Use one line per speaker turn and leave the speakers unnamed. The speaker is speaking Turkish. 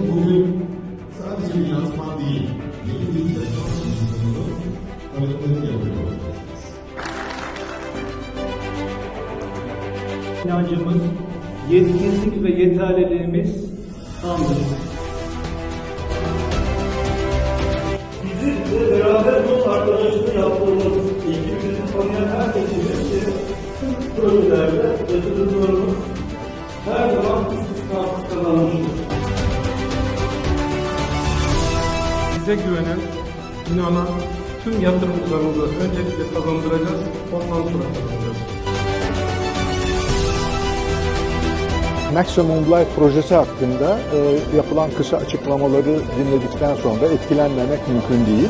bugün sadece bir lansman değil, yeni bir telefon sisteminin tanıtımını yapıyor olacağız.
inancımız, yetkinlik ve yeterliliğimiz tamdır.
Bizim de beraber yol arkadaşlığı yaptığımız, ilgimizi tanıyan herkesin için tüm projelerde yatırımlarımız
Bize güvenen, inanan tüm yatırımcılarımıza öncelikle kazandıracağız, ondan sonra kazanacağız.
Maximum Life projesi hakkında e, yapılan kısa açıklamaları dinledikten sonra etkilenmemek mümkün değil.